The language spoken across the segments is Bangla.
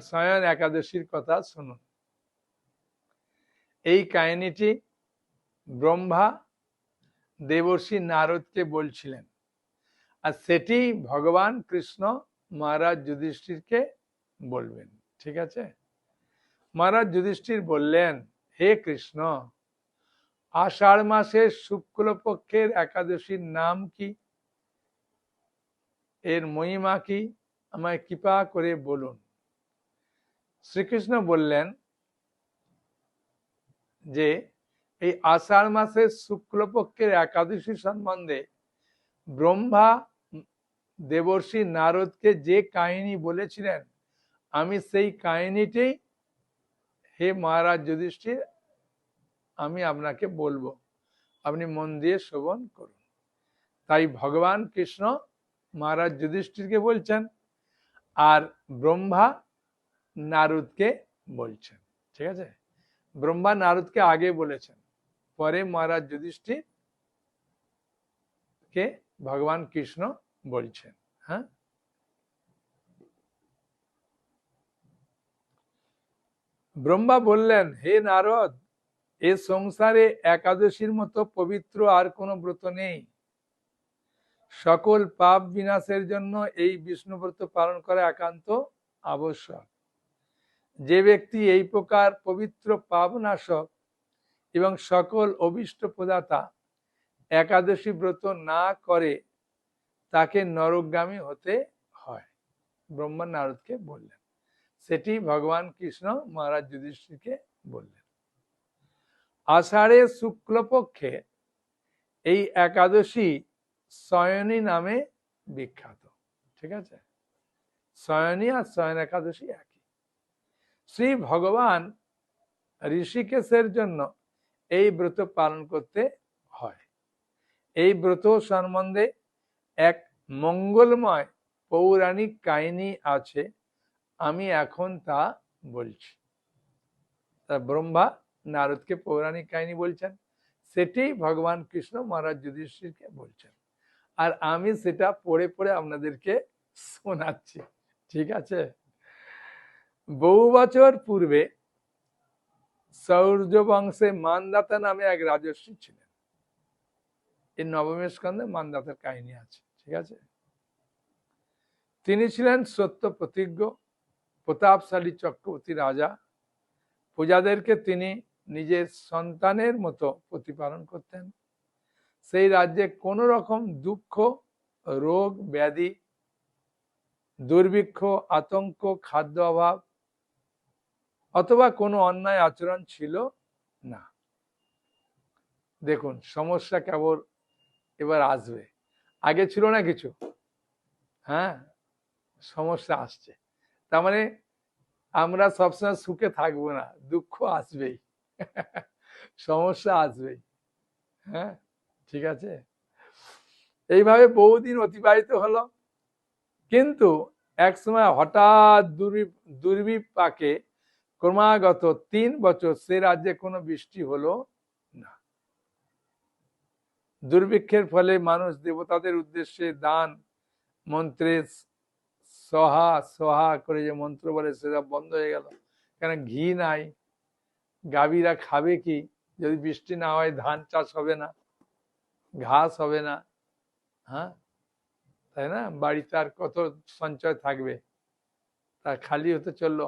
স্বয়ং একাদশীর কথা শুনুন। এই কাহিনীটি ব্রহ্মা দেবর্ষী নারদকে বলছিলেন। আর সেটি ভগবান কৃষ্ণ মহারাজ যুধিষ্ঠিরকে বলবেন, ঠিক আছে? মহারাজ যুধিষ্ঠির বললেন, হে কৃষ্ণ, আষাঢ় মাসের শুক্লপক্ষের একাদশীর নাম কি? এর মহিমা কি? আমায় কৃপা করে বলুন। শ্রীকৃষ্ণ বললেন যে, এই আষাঢ় মাসের শুক্লপক্ষের একাদশী সম্বন্ধে ব্রহ্মা দেবর্ষী নারদকে যে কাহিনী বলেছিলেন, আমি সেই কাহিনীটি, হে মহারাজ যুধিষ্ঠির, আমি আপনাকে বলব। আপনি মন দিয়ে শ্রবণ করুন। তাই ভগবান কৃষ্ণ মহারাজ যুধিষ্ঠিরকে বলছেন, আর ব্রহ্মা নারদকে বলছেন, ঠিক আছে? ব্রহ্মা নারদকে আগে বলেছেন, পরে মহারাজ যুধিষ্ঠির কে ভগবান কৃষ্ণ বলছেন হ্যাঁ? ব্রহ্মা বললেন, হে নারদ, এ সংসারে একাদশীর মতো পবিত্র আর কোনো ব্রত নেই। সকল পাপ বিনাশের জন্য এই বিষ্ণুব্রত পালন করা একান্ত আবশ্যক। যে ব্যক্তি এই প্রকার পবিত্র পাপনাশক এবং সকল অভিষ্ট প্রদাতা একাদশী ব্রত না করে তাকে নরকগামী হতে হয়। ব্রহ্মা নারদকে বললেন। সেটি ভগবান কৃষ্ণ মহারাজ যুধিষ্ঠিরকে বললেন। আষাঢ়ে শুক্লপক্ষে এই একাদশী সয়নী নামে বিখ্যাত। ঠিক আছে? সয়নী আর সয়ন একাদশী একই। শ্রী ভগবান ঋষিকেশের জন্য এই ব্রত পালন করতে হয়। এই ব্রত সম্বন্ধে এক মঙ্গলময় পৌরাণিক কাহিনী আছে, আমি এখন তা বলছি। তা ব্রহ্মা নারদকে পৌরাণিক কাহিনী বলছেন, সেটি ভগবান কৃষ্ণ মহারাজ যুধিষ্ঠিরকে বলছেন। আর আমি সেটা পড়ে পড়ে আপনাদেরকে শোনাচ্ছি, ঠিক আছে? বহু বছর পূর্বে সৌর্য বংশে মানদাতা নামে এক রাজস্বী ছিলেন। এই নবমের স্কন্ধে মানদাতার কাহিনী আছে, ঠিক আছে? তিনি ছিলেন সত্য প্রতিজ্ঞ, প্রতাপশালী চক্রবর্তী রাজা। প্রজাদেরকে তিনি নিজের সন্তানের মতো প্রতিপালন করতেন। সেই রাজ্যে কোনো রকম দুঃখ, রোগ, ব্যাধি, দুর্ভিক্ষ, আতঙ্ক, খাদ্য অভাব অথবা কোনো অন্যায় আচরণ ছিল না। দেখুন, সমস্যা কেবল এবার আসবে। আগে ছিল না কিছু। হ্যাঁ? সমস্যা আসছে। তার মানে আমরা সবসময় সুখে থাকব না, দুঃখ আসবেই। সমস্যা আসবেই। হ্যাঁ? ঠিক আছে? এইভাবে বহুদিন অতিবাহিত হলো। কিন্তু এক সময় হঠাৎ দুর্বিপাকে ক্রমাগত তিন বছর সে রাজ্যে কোনো বৃষ্টি হলো না। দুর্ভিক্ষের ফলে মানুষ দেবতাদের উদ্দেশ্যে দান, মন্ত্রে সহা সহা করে যে মন্ত্র বলে সেটা বন্ধ হয়ে গেল। কেন ঘি নাই? গাভীরা খাবে কি? যদি বৃষ্টি না হয় ধান চাষ হবে না, ঘাস হবে না হ্যাঁ? তাই না? বাড়িতে আর কত সঞ্চয় থাকবে? তা খালি হতে চলল।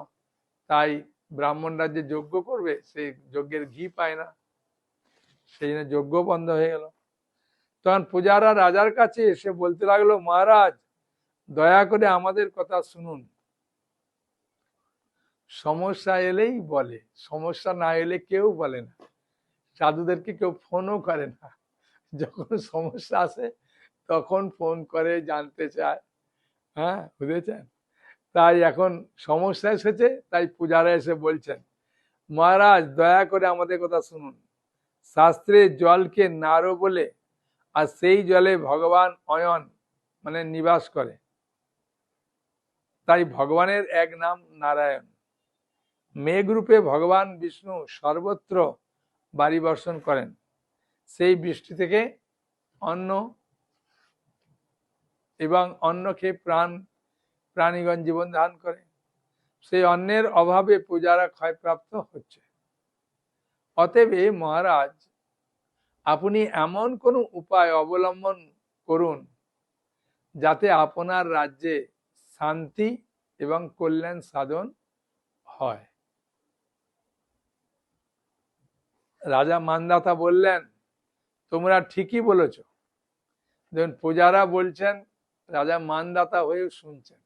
তাই ব্রাহ্মণরা যে যজ্ঞ করবে, সেই যজ্ঞের ঘি পায় না। সেই জন্য যজ্ঞ বন্ধ হয়ে গেল। তখন পূজারা রাজার কাছে এসে বলতে লাগল, মহারাজ, দয়া করে আমাদের কথা শুনুন। সমস্যা এলেই বলে, সমস্যা না এলে কেউ বলে না। সাধুদেরকে কেউ ফোনও করে না। যখন সমস্যা আসে, তখন ফোন করে, জানতে চায়। হ্যাঁ বুঝেছেন? তাই এখন সমস্যা এসেছে, তাই পূজারা এসে বলছেন, মহারাজ, দয়া করে আমাদের কথা শুনুন। শাস্ত্রে জলকে নারো বলে আর সেই জলে ভগবান অয়ন মানে নিবাস করে। তাই ভগবানের এক নাম নারায়ণ। মেঘরূপে ভগবান বিষ্ণু সর্বত্র বাড়ি বর্ষণ করেন। সেই বৃষ্টি থেকে অন্ন এবং অন্ন খেয়ে প্রাণ প্রাণীগণ জীবন ধারণ করে। সেই অন্যের অভাবে পূজারা ক্ষয়প্রাপ্ত হচ্ছে। অতএব মহারাজ, আপনি এমন কোনো উপায় অবলম্বন করুন যাতে আপনার রাজ্যে শান্তি এবং কল্যাণ সাধন হয়। রাজা মানদাতা বললেন, তোমরা ঠিকই বলেছ। দেখুন, পূজারা বলছেন, রাজা মানদাতা হয়েও শুনছেন।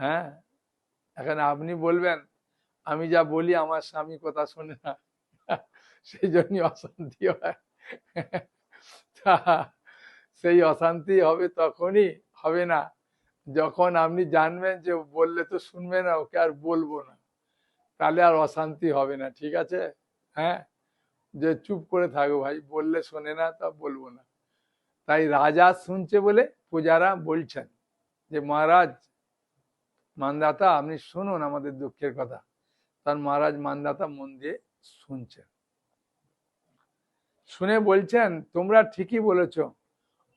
হ্যাঁ? এখন আপনি বলবেন, আমি যা বলি আমার স্বামী কথা শোনে না। সেই জন্য অশান্তি হয়। সেই অশান্তি হবে তখনই, হবে না। যখন আপনি জানবেন যে বললে তো শুনবে না, ওকে আর বলব না। তাহলে আর অশান্তি হবে না, ঠিক আছে? হ্যাঁ? যে চুপ করে থাকো ভাই, বললে শোনে না তা বলব না। তাই রাজা শুনছে বলে পূজারা বলছেন যে, মহারাজ মানদাতা, আপনি শুনুন আমাদের দুঃখের কথা। তার মহারাজ মানদাতা মন দিয়ে শুনছেন। শুনে বলছেন, তোমরা ঠিকই বলেছ।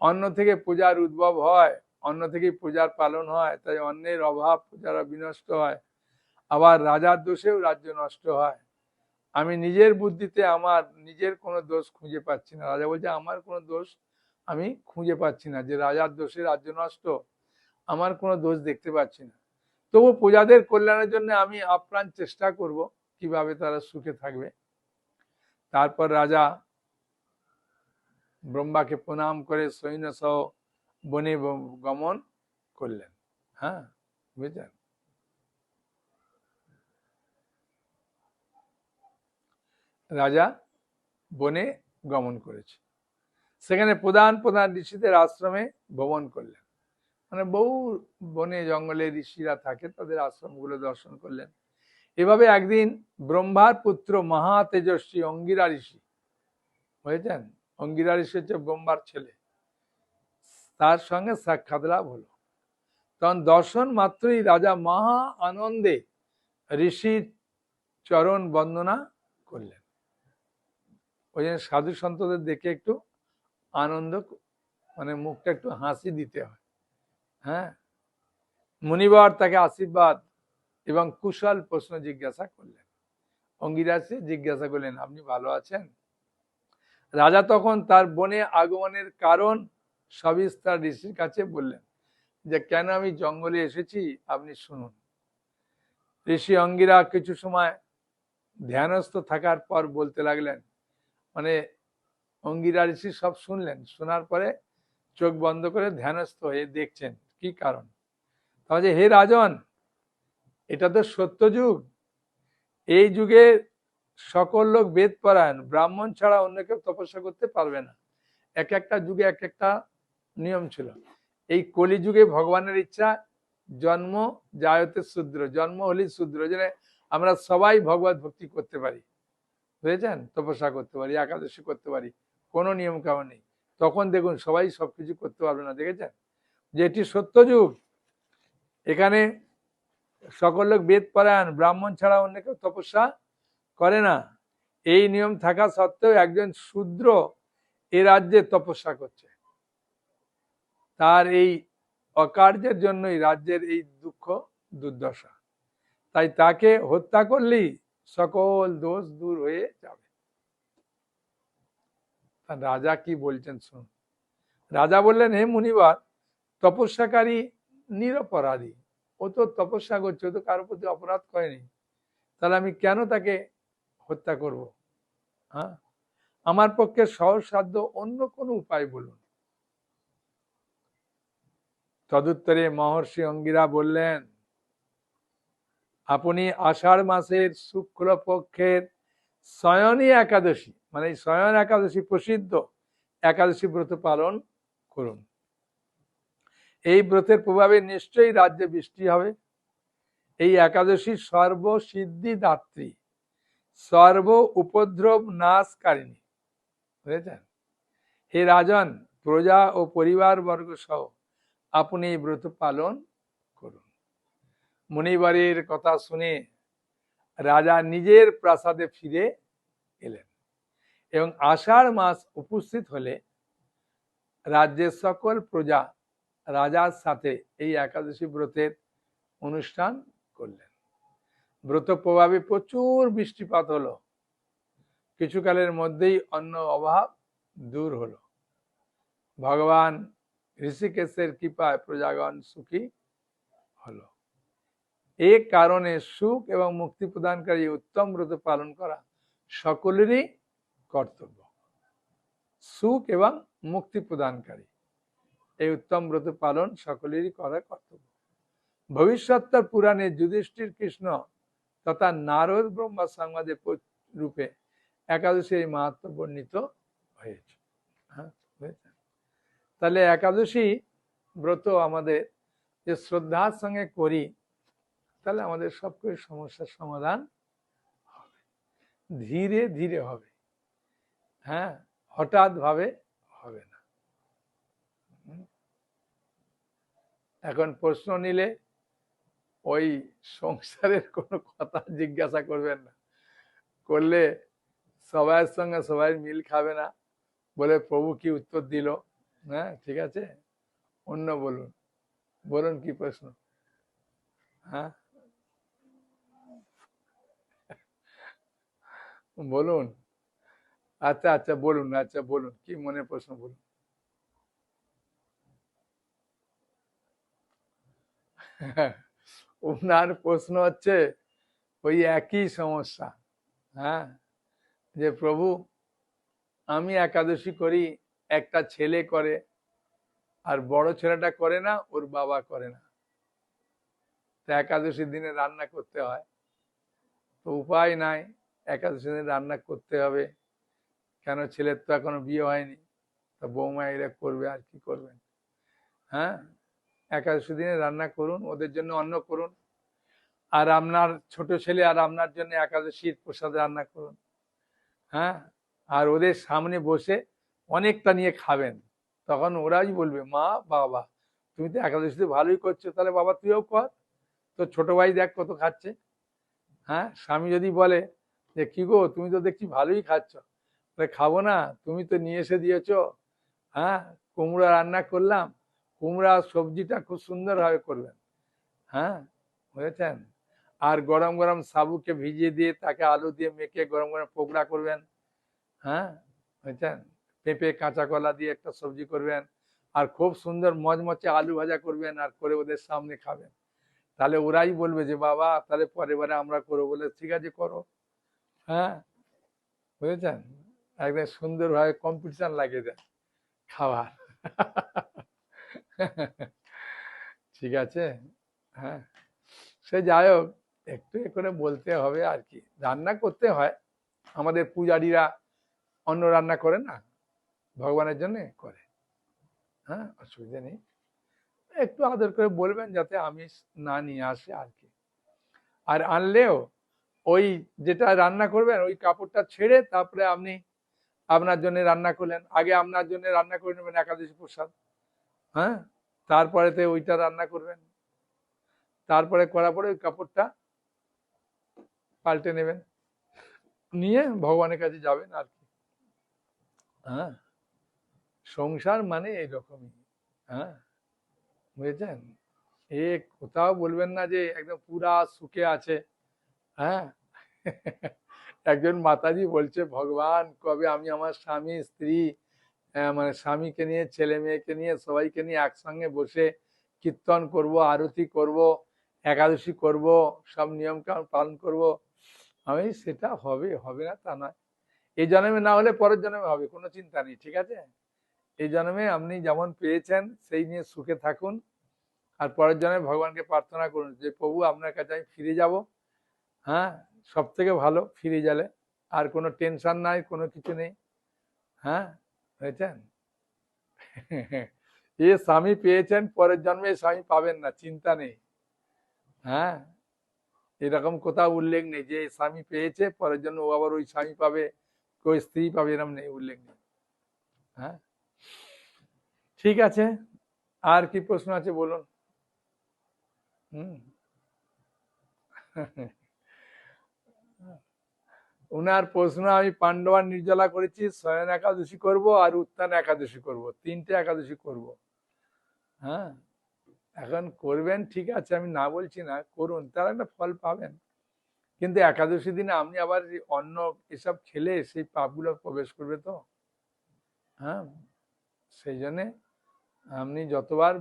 অন্য থেকে পূজার উদ্ভব হয় অন্য থেকেই পূজার পালন হয়, তাই অন্যের অভাব পূজারা বিনষ্ট হয়। আবার রাজার দোষেও রাজ্য নষ্ট হয়। আমি নিজের বুদ্ধিতে আমার নিজের কোনো দোষ খুঁজে পাচ্ছি না। রাজা বলছে, আমার কোনো দোষ আমি খুঁজে পাচ্ছি না। যে রাজার দোষে রাজ্য নষ্ট, আমার কোনো দোষ দেখতে পাচ্ছি না। তবু প্রজাদের কল্যাণের জন্য আমি আপ্রাণ চেষ্টা করব কীভাবে তারা সুখে থাকবে। তারপর রাজা ব্রহ্মাকে প্রণাম করে সৈন্য সহ বনে গমন করলেন। হ্যাঁ বুঝলেন? রাজা বনে গমন করেছে। সেখানে প্রধান প্রধান ঋষিদের আশ্রমে ভ্রমণ করলেন। মানে বহু বনে জঙ্গলে ঋষিরা থাকে, তাদের আশ্রমগুলো দর্শন করলেন। এভাবে একদিন ব্রহ্মার পুত্র মহা তেজস্বী অঙ্গিরা ঋষি, বুঝেছেন? অঙ্গিরা ঋষি হচ্ছে ব্রহ্মার ছেলে। তার সঙ্গে সাক্ষাৎ লাভ হলো। তখন দর্শন মাত্রই রাজা মহা আনন্দে ঋষির চরণ বন্দনা করলেন। ওই জন্য সাধু সন্তদের দেখে একটু আনন্দ মানে মুখটা একটু হাসি দিতে হয়। হ্যাঁ? মুনিবার তাকে আশীর্বাদ এবং কুশল প্রশ্ন জিজ্ঞাসা করলেন। অঙ্গিরাজে জিজ্ঞাসা করলেন, আপনি ভালো আছেন? রাজা তখন তার বনে আগমনের কারণ সবিস্তার ঋষির কাছে বললেন, যে কেন আমি জঙ্গলে এসেছি, আপনি শুনুন। ঋষি অঙ্গিরা কিছু সময় ধ্যানস্থ থাকার পর বলতে লাগলেন মানে অঙ্গিরা ঋষি সব শুনলেন, শোনার পরে চোখ বন্ধ করে ধ্যানস্থ হয়ে দেখছেন। কি কারণ? তাহলে হে রাজন, এটা তো সত্য যুগ। এই যুগে সকল লোক বেদ পরায়ণ, ব্রাহ্মণ ছাড়া অন্য কেউ তপস্যা করতে পারবে না। এক একটা যুগে এক একটা নিয়ম ছিল। এই কলি যুগে ভগবানের ইচ্ছা, জন্ম জায়তে শূদ্র, জন্ম হলেই শূদ্র যে আমরা সবাই ভগবত ভক্তি করতে পারি। বুঝেছেন? তপস্যা করতে পারি, একাদশী করতে পারি, কোনো নিয়ম কানুন নেই। তখন দেখুন সবাই সবকিছু করতে পারবে না, দেখেছেন? যে এটি সত্য যুগ এখানে সকল লোক বেদ পরায়ণ, ব্রাহ্মণ ছাড়া অন্য কেউ তপস্যা করে না। এই নিয়ম থাকা সত্ত্বেও একজন শূদ্র এ রাজ্যে তপস্যা করছে। তার এই অকার্যের জন্যই রাজ্যের এই দুঃখ, দুর্দশা। তাই তাকে হত্যা করলেই সকল দোষ দূর হয়ে যাবে। রাজা কি বলছেন শুন রাজা বললেন, হে মুনিবার তপস্যাকারী নিরপরাধী। ও তো তপস্যা করছে তো কারোর প্রতি অপরাধ করেনি। তাহলে আমি কেন তাকে হত্যা করব? হ্যাঁ? আমার পক্ষে সহজ সাধ্য অন্য কোনো উপায় বলুন। তদুত্তরে মহর্ষি অঙ্গিরা বললেন, আপনি আষাঢ় মাসের শুক্ল পক্ষের শয়নী একাদশী মানে এই শয়ন একাদশী প্রসিদ্ধ, একাদশী ব্রত পালন করুন। এই ব্রতের প্রভাবে নিশ্চয়ই রাজ্যে বৃষ্টি হবে। এই একাদশী সর্বসিদ্ধি দাত্রী, সর্ব উপদ্রব নাশকারিণী। বুঝেছেন? হে রাজন, প্রজা ও পরিবার বর্গ সহ আপনি এই ব্রত পালন করুন। মণিবারের কথা শুনে রাজা নিজের প্রাসাদে ফিরে এলেন এবং আষাঢ় মাস উপস্থিত হলে রাজ্যের সকল প্রজা রাজার সাথে এই একাদশী ব্রতের অনুষ্ঠান করলেন। ব্রত প্রভাবে প্রচুর বৃষ্টিপাত হলো। কিছুকালের মধ্যেই অন্য অভাব দূর হলো। ভগবান ঋষিকেশের কৃপায় প্রজাগণ সুখী হলো। এ কারণে সুখ এবং মুক্তি প্রদানকারী উত্তম ব্রত পালন করা সকলেরই কর্তব্য। সুখ এবং মুক্তি প্রদানকারী। এই উত্তম ব্রত পালন সকলেরই করা কর্তব্য। ভবিষ্যৎতর পুরাণে যুধিষ্ঠির কৃষ্ণ তথা নারদ ব্রহ্মা সংবাদে রূপে একাদশী এই মাহাত্ম বর্ণিত হয়েছে। হ্যাঁ তাহলে একাদশী ব্রত আমাদের যে শ্রদ্ধার সঙ্গে করি, তাহলে আমাদের সব কিছু সমস্যার সমাধান হবে। ধীরে ধীরে হবে। হ্যাঁ হঠাৎ ভাবে হবে না হুম। এখন প্রশ্ন নিলে ওই সংসারের কোনো কথা জিজ্ঞাসা করবেন না। করলে সবাইয়ের সঙ্গে সবাই মিল খাবে না বলে প্রভু কি উত্তর দিল? হ্যাঁ ঠিক আছে? অন্য বলুন। বলুন কি প্রশ্ন? হ্যাঁ? বলুন। আচ্ছা আচ্ছা বলুন আচ্ছা বলুন। কি মনে প্রশ্ন বলুন? ওনার প্রশ্ন হচ্ছে, ওই একই সমস্যা হ্যাঁ? যে প্রভু, আমি একাদশী করি, একটা ছেলে করে, আর বড় ছেলেটা করে না, ওর বাবা করে না। তো একাদশীর দিনে রান্না করতে হয়। তো উপায় নাই একাদশী দিনে রান্না করতে হবে। কেন ছেলের তো এখনও বিয়ে হয়নি? তা বৌমা এরা করবে আর কি করবেন? হ্যাঁ? একাদশী দিনে রান্না করুন, ওদের জন্য অন্ন করুন। আর আপনার ছোট ছেলে আর আপনার জন্য একাদশীর প্রসাদ রান্না করুন। হ্যাঁ? আর ওদের সামনে বসে অনেকটা নিয়ে খাবেন। তখন ওরাই বলবে, মা, বাবা, তুমি তো একাদশীতে ভালোই করছ, তাহলে বাবা তুইও কর। তো ছোট ভাই দেখ কত খাচ্ছে। হ্যাঁ? স্বামী যদি বলে যে, কি গো, তুমি তো দেখছি ভালোই খাচ্ছ। তাহলে খাব না, তুমি তো নিয়ে এসে দিয়েছ। হ্যাঁ? কুমড়া রান্না করলাম কুমড়া সবজিটা খুব সুন্দরভাবে করবেন হ্যাঁ? বুঝেছেন? আর গরম গরম সাবুকে ভিজিয়ে দিয়ে তাকে আলু দিয়ে মেখে গরম গরম পোকড়া করবেন। হ্যাঁ? বুঝেছেন? পেঁপে কাঁচা কলা দিয়ে একটা সবজি করবেন। আর খুব সুন্দর মচমচে আলু ভাজা করবেন আর করে ওদের সামনে খাবেন। তাহলে ওরাই বলবে যে, বাবা, তাহলে পরে বারে আমরা করব বলে, ঠিক আছে, করো। হ্যাঁ? বুঝেছেন? একদম সুন্দরভাবে কম্পিটিশন লাগিয়ে দেন খাওয়ার। ঠিক আছে? হ্যাঁ। সে যাই হোক একটু এ করে বলতে হবে আর কি। রান্না করতে হয়। আমাদের পূজারীরা অন্য রান্না করে না? ভগবানের জন্য করে। হ্যাঁ অসুবিধা নেই। একটু আদর করে বলবেন যাতে আমিষ না নিয়ে আসে আর কি। আর আনলেও ওই যেটা রান্না করবেন, ওই কাপড়টা ছেড়ে তারপরে আপনি আপনার জন্য রান্না করলেন। আগে আপনার জন্য রান্না করে নেবেন একাদশী প্রসাদ। হ্যাঁ? তারপরেতে ওইটা রান্না করবেন। তারপরে করার পরে ওই কাপড়টা পাল্টে নেবেন। নিয়ে ভগবানের কাছে যাবেন আর কি। হ্যাঁ? সংসার মানে এইরকমই। হ্যাঁ? বুঝেছেন? এ কোথাও বলবেন না যে একদম পুরা সুখে আছে। হ্যাঁ? একজন মাতাজি বলছে, ভগবান, কবে আমি আমার স্বামী, স্ত্রী মানে স্বামীকে নিয়ে, ছেলে মেয়েকে নিয়ে, সবাইকে নিয়ে একসঙ্গে বসে কীর্তন করব, আরতি করব, একাদশী করব, সব নিয়ম পালন করব। আমি সেটা হবে হবে না তা নয়। এই জন্মে না হলে পরের জন্মে হবে, কোনো চিন্তা নেই, ঠিক আছে? এই জন্মে আপনি যেমন পেয়েছেন, সেই নিয়ে সুখে থাকুন। আর পরের জন্মে ভগবানকে প্রার্থনা করুন যে, প্রভু, আপনার কাছে আমি ফিরে যাব। হ্যাঁ সব থেকে ভালো, ফিরে গেলে। আর কোনো টেনশন নাই, কোনো কিছু নেই। হ্যাঁ হয়েছেন এ স্বামী পেয়েছেন, পরের জন্মে স্বামী পাবেন না, চিন্তা নেই। হ্যাঁ? এরকম কোথাও উল্লেখ নেই যে স্বামী পেয়েছে, পরের জন্য ও আবার ওই স্বামী পাবে ওই স্ত্রী পাবে, এরকম নেই, উল্লেখ নেই। হ্যাঁ? ঠিক আছে, আর কি প্রশ্ন আছে বলুন? হুম? উনার প্রশ্ন আমি পাণ্ডবা নির্জলা করেছি শয়ন একাদশী করব আর উত্থান একাদশী করব, তিনটে একাদশী করব। হ্যাঁ? এখন করবেন, ঠিক আছে, আমি না বলছি না, করুন, তার একটা ফল পাবেন। কিন্তু একাদশী দিনে আপনি আবার অন্ন, এসব খেলে সেই পাপগুলো প্রবেশ করবে তো? হ্যাঁ? সেই জন্যে আপনি যতবার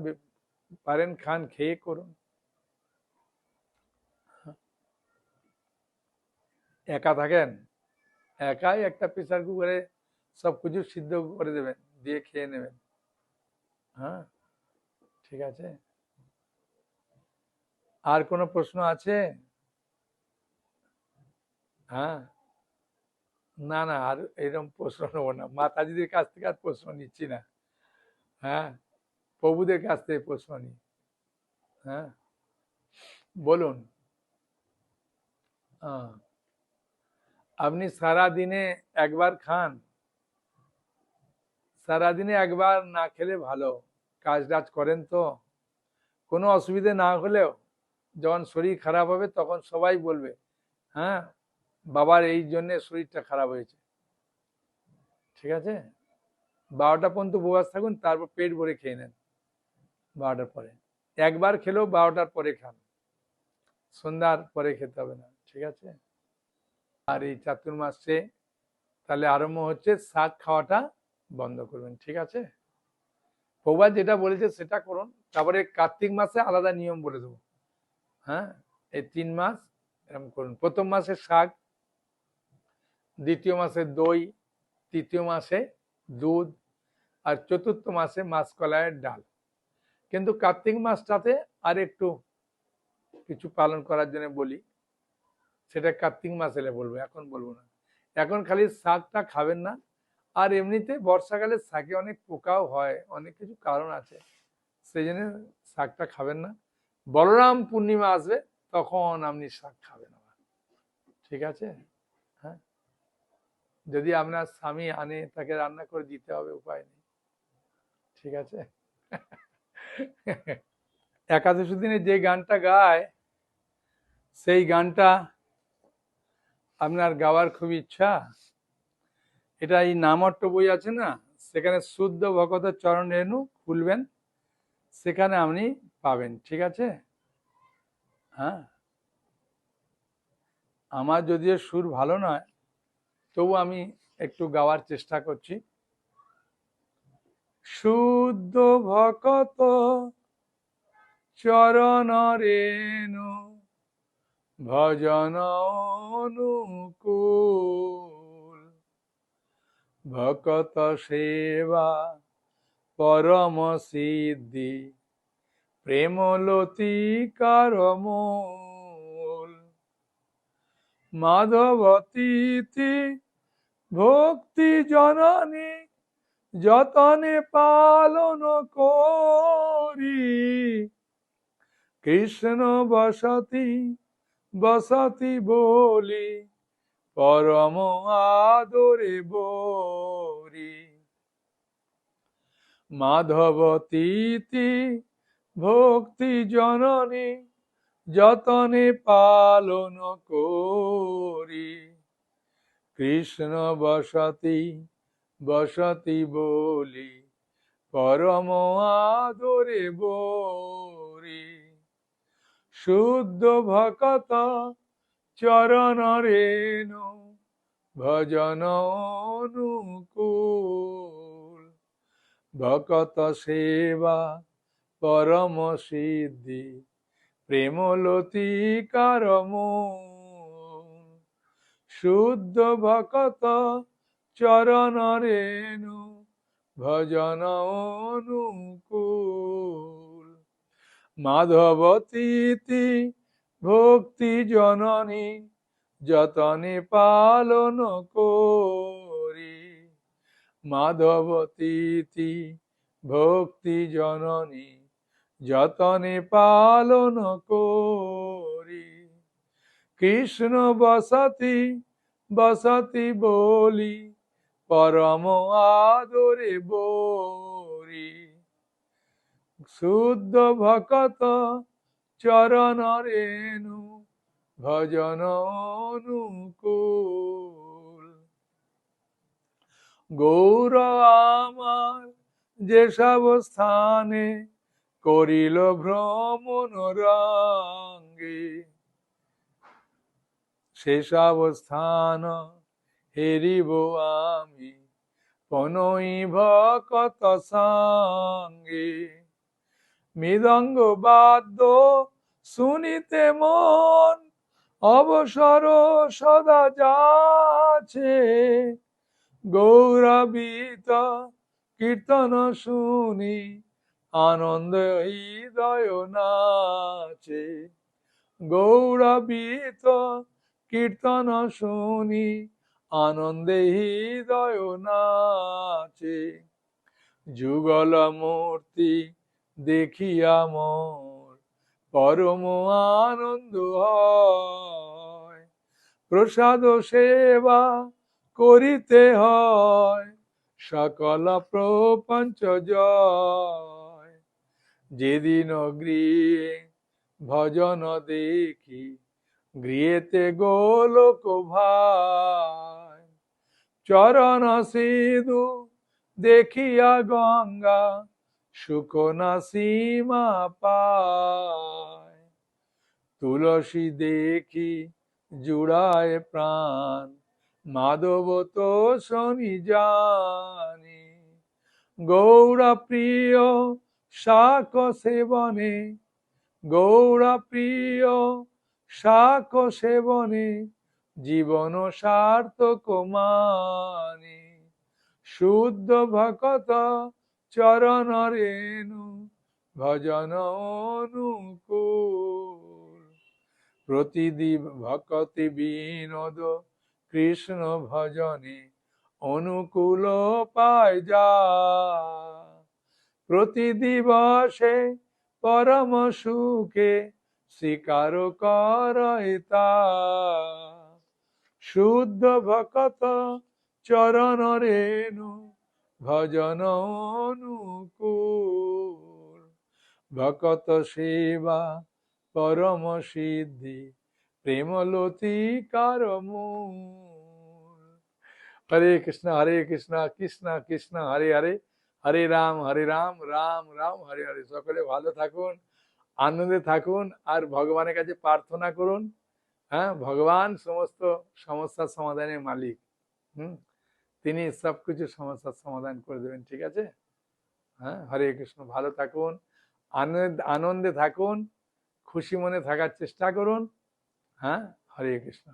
পারেন খান, খেয়ে করুন। একা থাকেন? একাই একটা প্রেসার কুকারে সব কিছু সিদ্ধ করে দেবেন, দিয়ে খেয়ে নেবেন। হ্যাঁ ঠিক আছে। আর কোনো প্রশ্ন আছে? হ্যাঁ। না না, আর এরকম প্রশ্ন নেব না। মাতাজিদের কাছ থেকে আর প্রশ্ন নিচ্ছি না। হ্যাঁ প্রভুদের কাছ থেকে প্রশ্ন নিই। হ্যাঁ বলুন। হ্যাঁ। আপনি সারা দিনে একবার খান। সারা দিনে একবার না খেলে ভালো। কাজ টাজ করেন তো। কোনো অসুবিধে না হলেও যখন শরীর খারাপ হবে তখন সবাই বলবে হ্যাঁ বাবার এই জন্যে শরীরটা খারাপ হয়েছে। ঠিক আছে? বারোটা পর্যন্ত উপবাস থাকুন, তারপর পেট ভরে খেয়ে নেন বারোটার পরে। একবার খেলেও বারোটার পরে খান। সন্ধ্যার পরে খেতে হবে না। ঠিক আছে? আর এই চাতুর্মাসে তাহলে আরম্ভ হচ্ছে শাক খাওয়াটা বন্ধ করবেন, ঠিক আছে? প্রভা যেটা বলেছে সেটা করুন, তারপরে কার্তিক মাসে আলাদা নিয়ম বলে দেবো। হ্যাঁ এই তিন মাস এরকম করুন। প্রথম মাসে শাক, দ্বিতীয় মাসে দই, তৃতীয় মাসে দুধ, আর চতুর্থ মাসে মাসকলাইয়ের ডাল। কিন্তু কার্তিক মাসটাতে আর একটু কিছু পালন করার জন্য বলি সেটা কার্তিক মাস এলে বলব, এখন বলব না। এখন খালি শাকটা খাবেন না, আর এমনিতে বর্ষাকালে শাকে অনেক পোকাও হয়, অনেক কিছু কারণ আছে, সেই জন্য শাকটা খাবেন না। বলরাম পূর্ণিমা আসবে, তখন আপনি শাক খাবেন আবার। ঠিক আছে? হ্যাঁ? যদি আপনার স্বামী আনে, তাকে রান্না করে দিতে হবে, উপায় নেই। ঠিক আছে? একাদশী দিনে যে গানটা গায়, সেই গানটা আপনার গাওয়ার খুব ইচ্ছা? এটা এই নামট্ট বই আছে না? সেখানে শুদ্ধ ভকত চরণ রেণু খুলবেন, সেখানে আপনি পাবেন, ঠিক আছে? হ্যাঁ। আমার যদিও সুর ভালো নয়, তবু আমি একটু গাওয়ার চেষ্টা করছি। শুদ্ধ ভকত চরণ রেণু ভজন ভকত সেবা, পরম সিদ্ধি প্রেমলতিকার মূল মাধবতীতি, ভক্তি জননী, যতনে পালন করি। কৃষ্ণ বসতি বসতি বলি, পরম আদরে বরি। মাধবতীতি ভক্তি জননী, যতনে পালন করি। কৃষ্ণ বসতি বসতি বলি, পরম আদরে বরি। শুদ্ধ ভকত চরণ রেণু ভজন অনুকূল। ভকত সেবা পরম সিদ্ধি প্রেমলতিকার মূল। শুদ্ধ ভকত চরণ রেণু ভজন অনুকূল। মাধবতীতি, ভক্তি জননী, যতনে পালন করি। মাধবতীতি, ভক্তি জননী, যতনে পালন করি। কৃষ্ণ বসতি বসতি বলি, পরম আদরে বরি শুদ্ধ ভকত চরণ রেণু, ভজন অনুকূল। গৌর আমার যেসব স্থানে করিল ভ্রমণ রঙ্গে শেষ অবস্থান হেরিব আমি, পনই ভকত সঙ্গে। মৃদঙ্গ বাদ্য শুনিতে মন অবসর সদা যাচ্ছে। গৌরবিত কীর্তন শুনি, আনন্দ হৃদয় নাচে। গৌরবিত কীর্তন শুনি, আনন্দে হৃদয় নাচে। যুগল মূর্তি দেখিয়া মোর পরম আনন্দ হয়। প্রসাদ সেবা করিতে হয়। সকল প্রপঞ্চ জয়। যেদিন গৃহে ভজন দেখি, গৃহেতে গোলক ভাই। চরণ সিধু দেখিয়া গঙ্গা সুকনা সীমা পায় তুলসী দেখি জুড়ায় প্রাণ মাধব তো শনি জানি। গৌরা প্রিয় শাক সেবনে গৌরা প্রিয় শাক সেবনে, জীবন সার্থক মানি। শুদ্ধ ভকত চরণ রেণু ভজন অনুকূল। প্রতিদি ভকতি বিনোদ কৃষ্ণ ভজনে অনুকূল পায় যা। প্রতি দিবসে পরম সুখে স্বীকার করতা শুদ্ধ ভকত চরণ রেণু ভজন ভকত সেবা, পরম সিদ্ধি প্রেমলতিকার মূল হরে কৃষ্ণ হরে কৃষ্ণ কৃষ্ণ কৃষ্ণ, হরে হরে। হরে রাম হরে রাম রাম রাম, হরে হরে। সকলে ভালো থাকুন, আনন্দে থাকুন, আর ভগবানের কাছে প্রার্থনা করুন। হ্যাঁ ভগবান সমস্ত সমস্যার সমাধানের মালিক। হুম? তিনি সব কিছু সমস্যার সমাধান করে দেবেন, ঠিক আছে? হ্যাঁ হরে কৃষ্ণ, ভালো থাকুন আনন্দ থাকুন, খুশি মনে থাকার চেষ্টা করুন। হ্যাঁ হরে কৃষ্ণ।